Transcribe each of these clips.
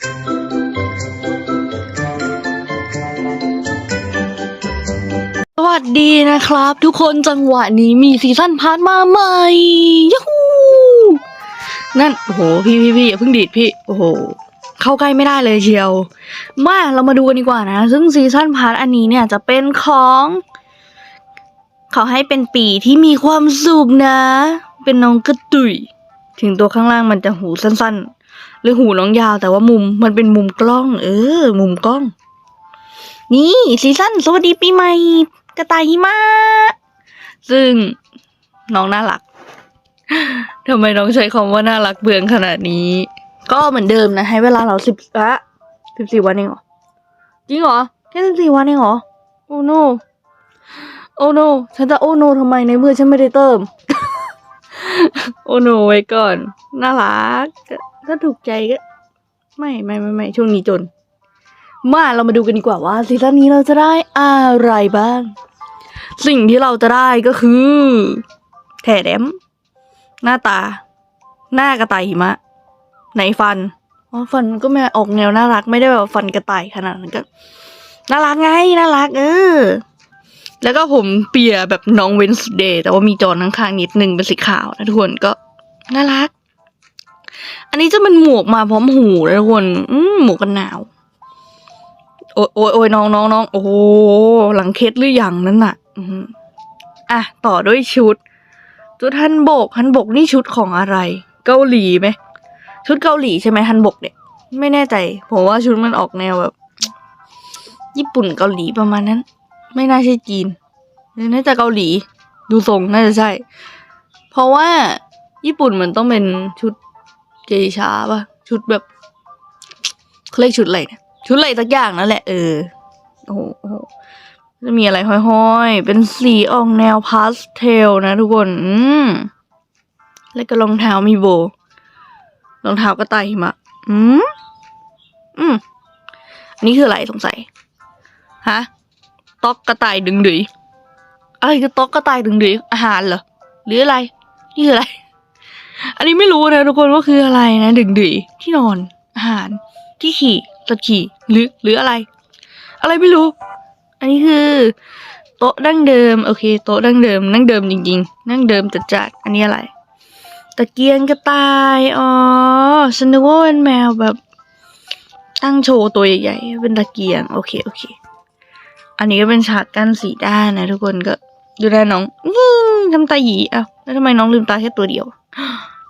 สวัสดีนะครับ ทุกคนจังหวะนี้มีซีซั่นพาร์ทมาใหม่ยูฮูนั่นโอ้โหพี่พี่พี่อย่าเพิ่งดีดพี่โอ้โหเข้าใกล้ไม่ได้เลยเชียว มาเรามาดูกันดีกว่านะ ซึ่งซีซั่นพาร์ทอันนี้เนี่ยจะเป็นของขอให้เป็นปีที่มีความสุขนะ เป็นน้องกระตุย ถึงตัวข้างล่างมันจะหูสั้นๆ หรือหูน้องยาวแต่ว่ามุมมันเป็นมุมกล้อง เออ มุมกล้อง นี่ซีซั่นสวัสดีปีใหม่กระต่ายหิมะซึ่งน้องน่ารักทำไมน้องใช้คำว่าน่ารักเบืองขนาดนี้ ก็เหมือนเดิมนะ ให้เวลาเราสิบอะสิบสี่วันเองเหรอ จริงเหรอ แค่สิบสี่วันเองเหรอ โอ้โนโอ้โนฉันจะโอ้โนทำไมในเมื่อฉันไม่ได้เติม โอ้โนไว้ก่อน น่ารัก ก็ก็ถูกใจก็ไม่ไม่ไม่ไม่ช่วงนี้จน มาเรามาดูกันดีกว่าว่าซีซั่นนี้เราจะได้อะไรบ้าง สิ่งที่เราจะได้ก็คือแถแดมหน้าตา หน้ากระต่ายหิมะ ไหนฟันอ๋อฟันก็ไม่ออกแนวน่ารักไม่ได้แบบฟันกระต่ายขนาดนั้นก็น่ารักไงน่ารัก เออ แล้วก็ผมเปียแบบน้องเวนส์เดย์แต่ว่ามีจอนข้างๆนิดนึงเป็นสีขาวนะทุกคนก็น่ารัก อันนี้จะเป็นหมวกมาพร้อมหูนะทุกคนอืมหมวกกันหนาว โอ้ยโอ้ยโอ้ยน้องน้องน้องโอ้หลังเคสหรือยังนั่นน่ะ อืมอะต่อด้วยชุดชุดฮันบกฮันบกนี่ชุดของอะไร เกาหลีไหมชุดเกาหลีใช่ไหมฮันบกเนี่ย ไม่แน่ใจผมว่าชุดมันออกแนวแบบ ญี่ปุ่นเกาหลีประมาณนั้น ไม่น่าใช่จีนน่าจะเกาหลี ดูทรงน่าจะใช่ เพราะว่าญี่ปุ่นมันต้องเป็นชุด เกอิชาป่ะชุดแบบเขาเรียกชุดอะไรเนี่ยชุดอะไรสักอย่างนั่นแหละเออโอ้โหจะมีอะไรห้อยๆ เป็นสีออกแนวพาสเทลนะทุกคนอืมแล้วก็รองเท้ามีโบรองเท้ากระต่ายหิมะอืมอืมอันนี้คืออะไรสงสัยฮะต๊อกกระต่ายดึงดุยอะไรคือต๊อกกระต่ายดึงดุยอาหารเหรอหรืออะไร นี่คืออะไร อันนี้ไม่รู้นะทุกคนว่าคืออะไรนะดึงดุยที่นอน อาหาร ที่ขี่ตัดขี่หรือหรืออะไร อะไรไม่รู้ อันนี้คือ โต๊ะดั้งเดิม โอเค โต๊ะดั้งเดิมนั่งเดิมจริงๆ นั่งเดิมจัดจัดอันนี้อะไรตะเกียงกระต่ายอ๋อฉันนึกว่าเป็นแมวแบบ ตั้งโชว์ตัวใหญ่ๆเป็นตะเกียง โอเคโอเค อันนี้ก็เป็นฉากกั้นสีด้านนะทุกคนก็ดูได้น้องนี่ทำตาหยีอ้าวแล้วทำไมน้องลืมตาแค่ตัวเดียว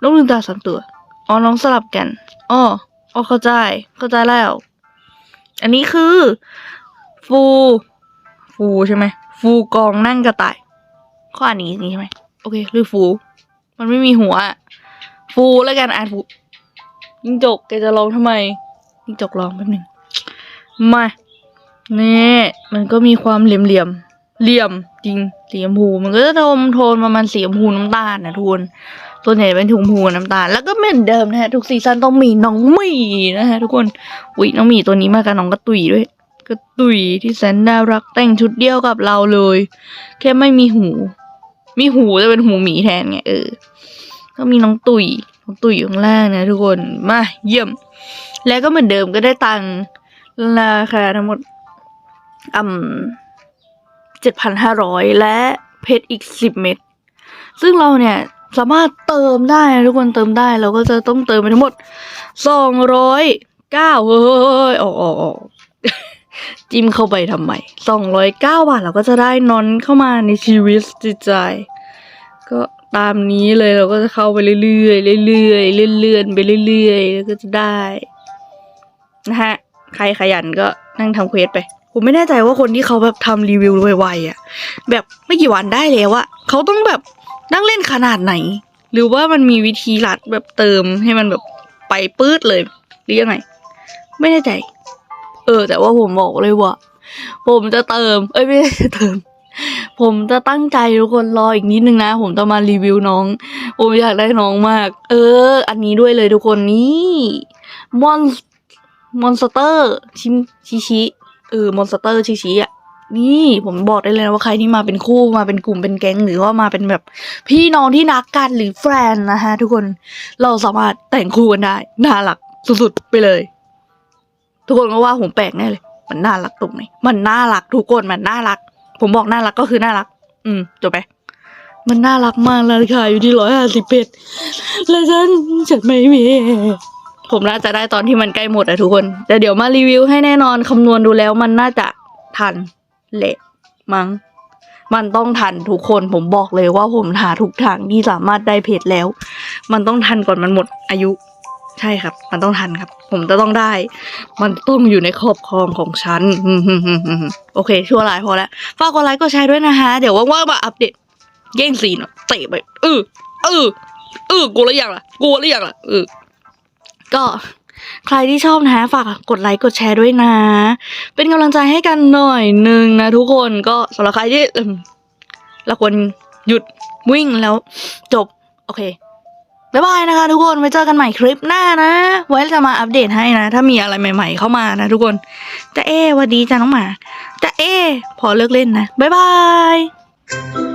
น้องลืมตาสองตัว อ๋อ น้องสลับกัน อ๋อ อ๋อ เข้าใจ เข้าใจแล้ว อันนี้คือ ฟู ฟูใช่ไหม ฟูกองนั่งกระต่าย ข้ออันนี้นี่ใช่ไหม โอเค หรือฟู มันไม่มีหัว ฟูแล้วกันอ่านฟูยิงจกแกจะร้องทำไม ยิงจกร้องแป๊บหนึงมา นี่มันก็มีความเหลี่ยมเหลี่ยมเหลี่ยมจริงสีชมพูมันก็จะโทนโทนประมาณสีชมพูน้ำตาลนะทุน ส่วนใหญ่เป็นถุงพูน้ำตาล แล้วก็เหมือนเดิมนะฮะ ทุกซีซันต้องมีน้องหมีนะฮะทุกคน อุ๊ยน้องหมีตัวนี้มากับน้องกระตุยด้วย กระตุยที่แสนน่ารักแต่งชุดเดียวกับเราเลย แค่ไม่มีหู มีหูจะเป็นหูหมีแทนไงเออ ก็มีน้องตุยน้องตุยอยู่ข้างล่างนะทุกคน มาเยี่ยม แล้วก็เหมือนเดิมก็ได้ตังค์ราคาทั้งหมดอืมเจ็ดพันห้าร้อยและเพชรอีกสิบเม็ด ซึ่งเราเนี่ย สามารถเติมได้นะทุกคนเติมได้ เราก็จะต้องเติมไปทั้งหมดสองร้อยเก้าเฮ้ยออกออกออกจิ้มเข้าไปทำไมสองร้อยเก้าบาทเราก็จะได้นอนเข้ามาในชีวิตจิตใจ ก็ตามนี้เลยเราก็จะเข้าไปเรื่อยๆเรื่อยๆเลื่อนๆไปเรื่อยๆแล้วก็จะได้นะฮะใครขยันก็นั่งทำเควสไป ผมไม่แน่ใจว่าคนที่เขาแบบทำรีวิวไวๆอะแบบไม่กี่วันได้แล้วอะเขาต้องแบบนั่งเล่นขนาดไหน หรือว่ามันมีวิธีลัดแบบเติมให้มันแบบไปปื๊ดเลย หรือยังไง ไม่แน่ใจ เออ แต่ว่าผมบอกเลยว่า ผมจะเติม เอ้ยไม่ได้เติม ผมจะตั้งใจทุกคนรออีกนิดนึงนะ ผมจะมารีวิวน้อง ผมอยากได้น้องมาก เออ อันนี้ด้วยเลยทุกคนนี่มอนมอนสเตอร์ชิมชิชิ เออมอนสเตอร์ชิชิอะนี่ผมบอกได้เลยนะว่าใครที่มาเป็นคู่มาเป็นกลุ่มเป็นแก๊งหรือว่ามาเป็นแบบ พี่น้องที่นักกันหรือแฟนนะฮะทุกคนเราสามารถแต่งคู่กันได้น่ารักสุดๆไปเลย ทุกคนก็ว่าผมแปลกแน่เลย มันน่ารักตรงไหนมันน่ารักทุกคนมันน่ารัก ผมบอกน่ารักก็คือน่ารัก อืมจบไปมันน่ารักมากราคาอยู่ที่ร้อยห้าสิบเพชรและฉันฉันไม่มี ผมน่าจะได้ตอนที่มันใกล้หมดอะทุกคน แต่เดี๋ยวมารีวิวให้แน่นอนคำนวณดูแล้วมันน่าจะทันเละมั้ง มันต้องทันทุกคนผมบอกเลยว่าผมหาทุกทางที่สามารถได้เพจแล้ว มันต้องทันก่อนมันหมดอายุ ใช่ครับ มันต้องทันครับ ผมจะต้องได้ มันต้องอยู่ในครอบครองของฉันโอเค ชั่วร้ายพอแล้วฝากกดไลค์กดแชร์ด้วยนะคะเดี๋ยวว่างๆมาอัปเดตแย่งซีนอะเตะไปเออเออเออกูหรือยังล่ะกูหรือยังล่ะเออ ก็ใครที่ชอบนะฝากกดไลค์กดแชร์ด้วยนะ เป็นกำลังใจให้กันหน่อยหนึ่งนะทุกคนก็สำหรับใครที่เราควรหยุดวิ่งแล้วจบ โอเคบ๊ายบายนะคะทุกคนไว้เจอกันใหม่คลิปหน้านะ ไว้จะมาอัปเดตให้นะ ถ้ามีอะไรใหม่ ๆ เข้ามานะทุกคนจะเอวันดีจ้าน้องหมาจะเอพอเลิกเล่นนะบ๊ายบาย